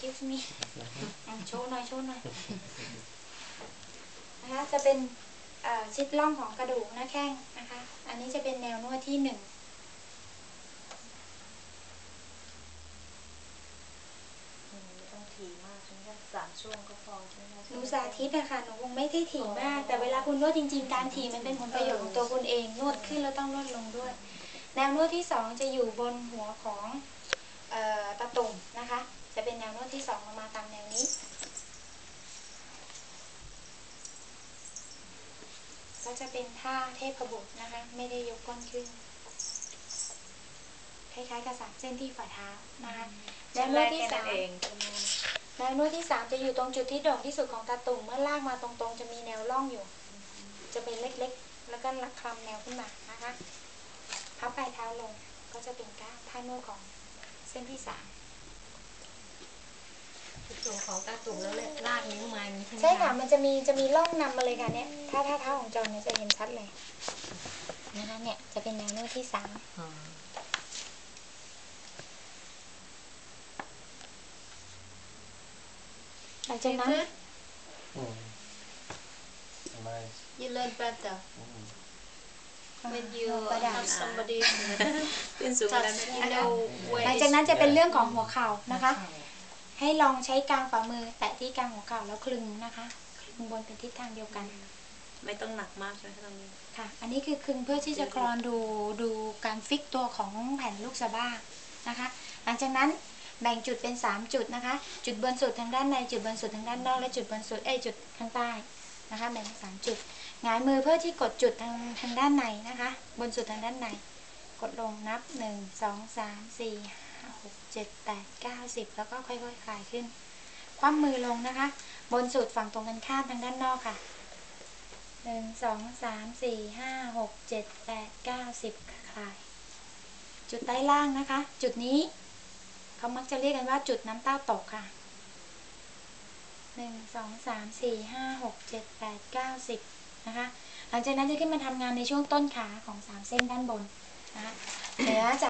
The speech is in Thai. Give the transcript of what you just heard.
give me โชว์หน่อยโชว์หน่อยนะคะจะเป็นชิดล่องของกระดูกหน้าแข้งนะคะ อันนี้จะเป็นแนวนวดที่หนึ่งไม่ต้องถีมากใช่ไหมคะสามช่วงก็พอใช่ไหมหนูสาธิตอะค่ะหนูคงไม่ได้ถี่มาก แต่เวลาคุณนวดจริง ๆ การถี่มันเป็นผลประโยชน์ของตัวคุณเองนวดขึ้นแล้วต้องนวดลงด้วย แนวนวดที่สองจะอยู่บนหัวของออตะตุ่มนะคะ จะเป็นแนวนวดที่สองลงมาตามแนวนี้ ก็จะเป็นท่าเทพบุตรนะคะ ไม่ได้ยกก้นขึ้น คล้ายๆกับสามเส้นที่ฝ่าเท้านะคะแนวนวดที่สามเองใช่ไหมแนวนวดที่สามจะอยู่ตรงจุดที่โด่งที่สุดของตาตุ่มเมื่อลากมาตรงๆ จะมีแนวร่องอยู่ จะเป็นเล็กๆ แล้วก็ลักคลำแนวขึ้นมานะคะพับปลายเท้าลงก็จะเป็นก้าวท่านวดของเส้นที่สาม ส่วนของตาตุ่มแล้วเลยลากนิ้วมาอย่างนี้ใช่ไหมใช่ค่ะ มันจะมีจะมีร่องนำมาเลยค่ะเนี่ย ถ้าถ้าเท้าของจอนเนี่ยจะเห็นชัดเลยนะคะเนี่ยจะเป็นแนวนวดที่สามอ๋อหลังจากนั้น Mm. Nice. You learn better Mm. when you กระดาษ have somebody ขึ้นสูงแล้วไม่ you ได้ know หลั where งจากนั้นจะเป็นเรื่องของหัวเข่านะคะ ให้ลองใช้กลางฝ่ามือ แตะที่กลางหัวเข่าแล้วคลึงนะคะ คลึงบนเป็นทิศทางเดียวกัน ไม่ต้องหนักมากใช่ไหมคะตรงนี้ ค่ะ อันนี้คือคลึงเพื่อที่จะคลอนดูดูการฟิกตัวของแผ่นลูกสะบ้านะคะ หลังจากนั้นแบ่งจุดเป็น 3 จุดนะคะ จุดบนสุดทางด้านในจุดบนสุดทางด้านนอกและจุดบนสุดเอ้ยจุดข้างใต้นะคะแบ่งเป็นสามจุดหงายมือเพื่อที่กดจุดทางทางด้านในนะคะ บนสุดทางด้านใน กดลงนับ 1 2 3 4 5 6 7 8 9 10แล้วก็ค่อยๆคลายขึ้น คว่ำมือลงนะคะ บนสุดฝั่งตรงกันข้ามทางด้านนอกค่ะหนึ่งสองสามสี่ห้าหกเจ็ดแปดเก้าสิบคลาย จุดใต้ล่างนะคะ จุดนี้เขามักจะเรียกกันว่าจุดน้ำเต้าตกค่ะหนึ่งสองสามสี่ห้าหกเจ็ดแปดเก้าสิบนะคะ หลังจากนั้นจะขึ้นมาทำงานในช่วงต้นขาของสามเส้นด้านบนนะคะเหนือจาก